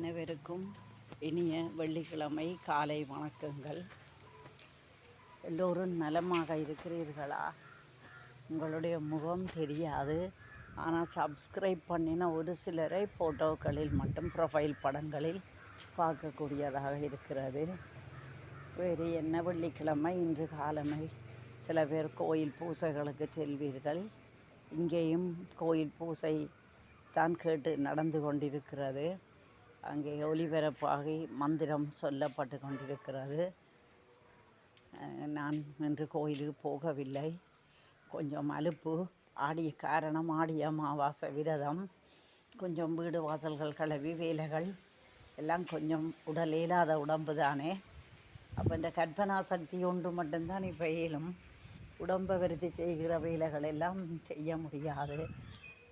அனைவருக்கும் இனிய வெள்ளிக்கிழமை காலை வணக்கங்கள். எல்லோரும் நலமாக இருக்கிறீர்களா? உங்களுடைய முகம் தெரியாது. ஆனால் சப்ஸ்கிரைப் பண்ணின ஒரு சிலரை ஃபோட்டோக்களில் மட்டும் ப்ரொஃபைல் படங்களில் பார்க்கக்கூடியதாக இருக்கிறது. வேறு என்ன வெள்ளிக்கிழமை? இன்று காலமை சில பேர் கோயில் பூசைகளுக்கு செல்வீர்கள். இங்கேயும் கோயில் பூசை தான் கேட்டு நடந்து கொண்டிருக்கிறது. அங்கே ஒளிபரப்பாகி மந்திரம் சொல்லப்பட்டு கொண்டிருக்கிறது. நான் இன்று கோயிலுக்கு போகவில்லை. கொஞ்சம் அலுப்பு ஆடிய காரணம் ஆடிய அமாவாசை விரதம் கொஞ்சம் வீடு வாசல்கள் கழுவி வேலைகள் எல்லாம் கொஞ்சம் உடல் இயலாத உடம்பு தானே. அப்போ இந்த கற்பனா சக்தி ஒன்று மட்டும்தான் இப்போ இயலும். உடம்பை வருத்தி செய்கிற வேலைகள் எல்லாம் செய்ய முடியாது.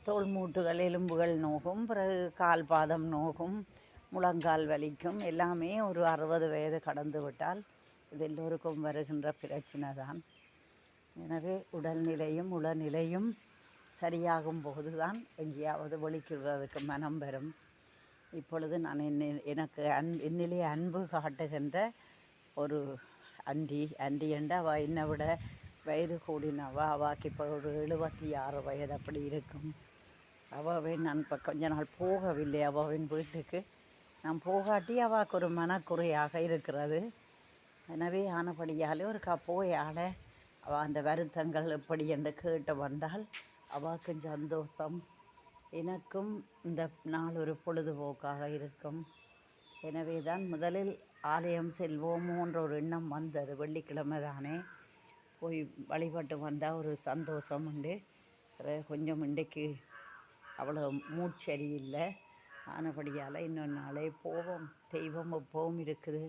தோல் மூட்டுகள் எலும்புகள் நோகும் பிறகு கால் பாதம் நோகும் முழங்கால் வலிக்கும். எல்லாமே ஒரு அறுபது வயது கடந்து விட்டால் இது எல்லோருக்கும் வருகின்ற பிரச்சனை தான். எனவே உடல்நிலையும் உளநிலையும் சரியாகும் போது தான் எங்கேயாவது ஒழிக்கிறதுக்கு மனம் வரும். இப்பொழுது நான் என்னை எனக்கு அன் என்னிலே அன்பு காட்டுகின்ற ஒரு அண்டி அண்டி என்ற அவள் என்னை விட வயது கூடினவா அவாக்கு இப்போ ஒரு எழுபத்தி ஆறு வயது அப்படி இருக்கும். அவாவே நான் இப்போ கொஞ்ச நாள் போகவில்லை. அவாவின் வீட்டுக்கு நான் போகாட்டி அவாக்கு ஒரு மனக்குறையாக இருக்கிறது. எனவே ஆனபடியாலே ஒரு போயால் அவள் அந்த வருத்தங்கள் எப்படி என்று கேட்டு வந்தால் அவாக்கும் சந்தோஷம். எனக்கும் இந்த நாள் ஒரு பொழுதுபோக்காக இருக்கும். எனவே தான் முதலில் ஆலயம் செல்வோமோன்ற ஒரு எண்ணம் வந்தது. வெள்ளிக்கிழமை தானே போய் வழிபட்டு வந்தால் ஒரு சந்தோஷம் உண்டு. கொஞ்சம் இன்றைக்கு அவ்வளோ மூச்சரி இல்லை ஆனபடியால் இன்னொரு நாளே போவோம். தெய்வம் எப்பவும் இருக்குது.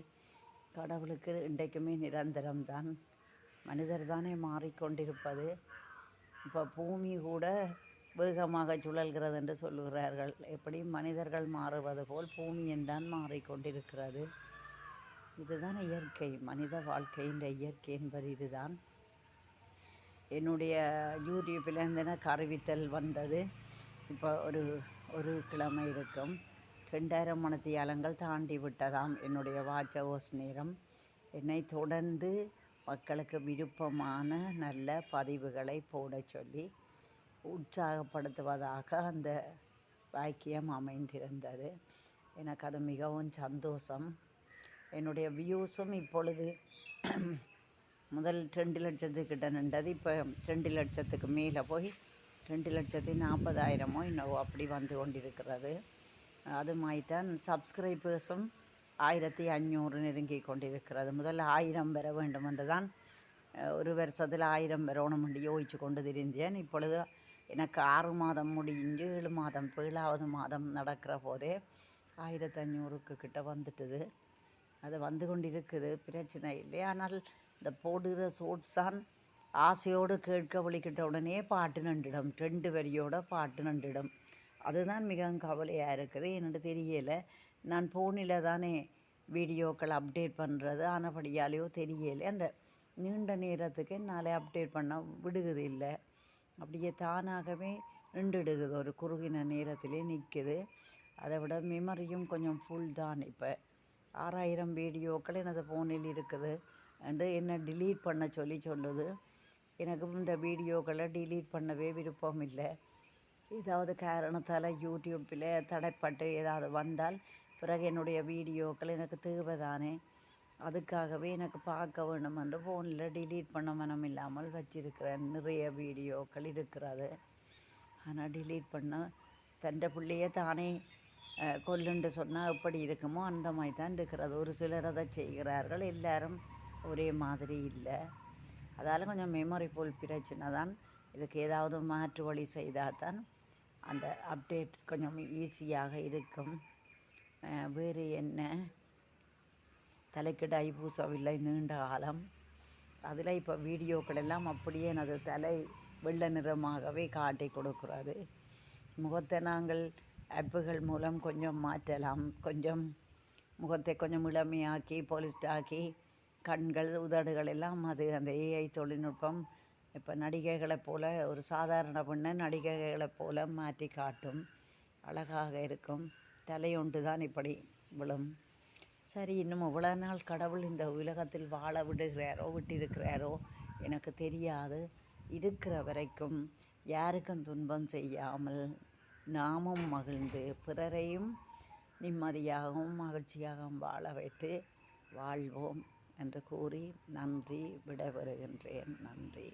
கடவுளுக்கு இன்றைக்குமே நிரந்தரம் தான் மனிதர் தானே மாறிக்கொண்டிருப்பது. இப்போ பூமி கூட வேகமாக சுழல்கிறது என்று சொல்லுகிறார்கள். எப்படி மனிதர்கள் மாறுவது போல் பூமியின் தான் மாறிக்கொண்டிருக்கிறது. இதுதான் இயற்கை. மனித வாழ்க்கையின் இயற்கை என்பது இதுதான். என்னுடைய யூடியூப்பில் இருந்து அறிவித்தல் வந்தது. இப்போ ஒரு ஒரு கிழமை இருக்கும். ரெண்டாயிரம் மணத்தியாலங்கள் தாண்டி விட்டதாம் என்னுடைய வாட்ச் ஹவர்ஸ் நேரம். என்னை தொடர்ந்து மக்களுக்கு விருப்பமான நல்ல பதிவுகளை போட சொல்லி உற்சாகப்படுத்துவதாக அந்த வாக்கியம் அமைந்திருந்தது. எனக்கு அது மிகவும் சந்தோஷம். என்னுடைய வியூஸும் இப்பொழுது முதல் ரெண்டு லட்சத்துக்கிட்ட நின்றது. இப்போ ரெண்டு லட்சத்துக்கு மேலே போய் ரெண்டு லட்சத்தி நாற்பதாயிரமோ இன்னும் அப்படி வந்து கொண்டிருக்கிறது. அது மாதிரி தான் சப்ஸ்கிரைபர்ஸும் ஆயிரத்தி அஞ்சூறு நெருங்கி கொண்டிருக்கிறது. முதல்ல ஆயிரம் பெற வேண்டும் என்று தான் ஒரு வருஷத்தில் ஆயிரம் பெறணும் என்று யோசிச்சு கொண்டு திரிந்தேன். இப்பொழுது எனக்கு ஆறு மாதம் முடிஞ்சு ஏழு மாதம் இப்போ ஏழாவது மாதம் நடக்கிற போதே ஆயிரத்தி அஞ்சூறுக்கு கிட்ட வந்துட்டுது. அது வந்து கொண்டிருக்குது பிரச்சனை இல்லை. ஆனால் இந்த போடுகிற சோட்ஸான் ஆசையோடு கேட்க வலிக்கிட்ட உடனே பாட்டு நண்டிடும் ரெண்டு வரியோட பாட்டு நண்டிடும் அதுதான் மிகவும் கவலையாக இருக்குது. என்னட்டு தெரியலை. நான் ஃபோனில் தானே வீடியோக்கள் அப்டேட் பண்ணுறது ஆனபடியாலேயோ தெரியலை. அந்த நீண்ட நேரத்துக்கு என்னால் அப்டேட் பண்ண விடுகிறது இல்லை. அப்படியே தானாகவே நின்றுடுகுது ஒரு குறுகின நேரத்திலே நிற்குது அதை விட மெமரியும் கொஞ்சம் ஃபுல் தான் இப்போ. ஆறாயிரம் வீடியோக்கள் எனது ஃபோனில் இருக்குது. என்று என்ன டிலீட் பண்ண சொல்லி சொல்லுது. எனக்கு இந்த வீடியோக்களை டிலீட் பண்ணவே விருப்பம் இல்லை ஏதாவது காரணத்தால் யூடியூப்பில் தடைப்பட்டு ஏதாவது வந்தால் பிறகு என்னுடைய வீடியோக்கள் எனக்கு தேவைதானே. அதுக்காகவே எனக்கு பார்க்க வேண்டும் என்று ஃபோனில் டிலீட் பண்ண மனம் இல்லாமல் வச்சிருக்கிறேன். நிறைய வீடியோக்கள் இருக்கிறது. ஆனால் டிலீட் பண்ண தண்ட பிள்ளைய தானே கொல்லுண்டு சொன்னால் எப்படி இருக்குமோ அந்த மாதிரி தான் இருக்கிறது. ஒரு சிலர் அதை செய்கிறார்கள். எல்லாரும் ஒரே மாதிரி இல்லை. அதால் கொஞ்சம் மெமரி ஃபுல் பிரச்சனை தான். இதுக்கு ஏதாவது மாற்று வழி செய்தால் தான் அந்த அப்டேட் கொஞ்சம் ஈஸியாக இருக்கும். வேறு என்ன? தலைக்கு டை பூசவில்லை நீண்ட காலம். அதில் இப்போ வீடியோக்கள் எல்லாம் அப்படியே எனது தலை வெள்ளை நிறமாகவே காட்டி கொடுக்குறாரு முகத்தை நாங்கள் ஆப்புகள் மூலம் கொஞ்சம் மாற்றலாம். கொஞ்சம் முகத்தை கொஞ்சம் இளமையாக்கி பொலிஸ்டாக்கி கண்கள் உதடுகள் எல்லாம் அது அந்த ஏஐ தொழில்நுட்பம். இப்போ நடிகைகளைப் போல் ஒரு சாதாரண பெண்ணை நடிகைகளைப் போல் மாற்றி காட்டும். அழகாக இருக்கும். தலையொன்று தான் இப்படி விழும். சரி இன்னும் இவ்வளோ நாள் கடவுள் இந்த உலகத்தில் வாழ விடுகிறாரோ விட்டிருக்கிறாரோ எனக்கு தெரியாது. இருக்கிற வரைக்கும் யாருக்கும் துன்பம் செய்யாமல் நாமும் மகிழ்ந்து பிறரையும் நிம்மதியாகவும் மகிழ்ச்சியாகவும் வாழ வைத்து வாழ்வோம். என்று கூறி நன்றி விடைபெறுகின்றேன். நன்றி.